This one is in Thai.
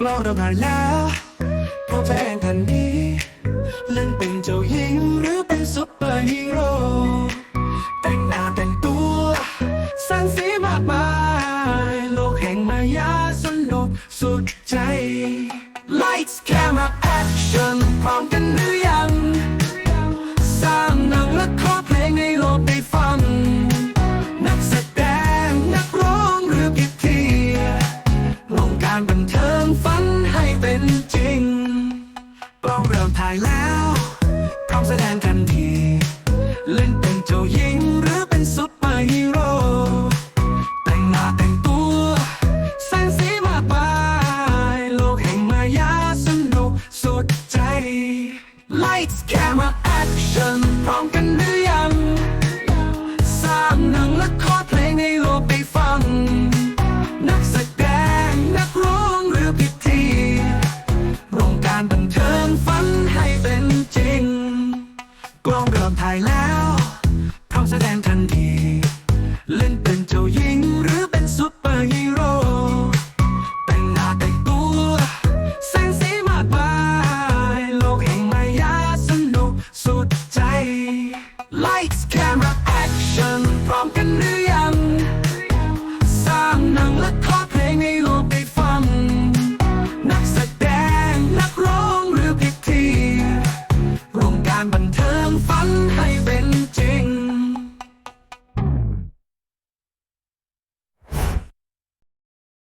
กล้องเราถ่ายแล้วพร้อมแสดงทันทีเล่นเป็นเจ้าหญิงหรือเป็นซุปเปอร์ฮีโร่แต่งหน้าแต่งตัวสร้างสีมากมาย โลกแห่งมายาสนุกสุดใจ Lights camera action พ แสดงทันที เล่นเป็นเจ้าหญิงหรือเป็นซุปเปอร์ฮีโร่ แต่งหน้าแต่งตัวแสงสีมากมายโลกแห่งมายาสนุกสุดใจ Lights camera action แล้วพร้อมแสดงทันทีเล่น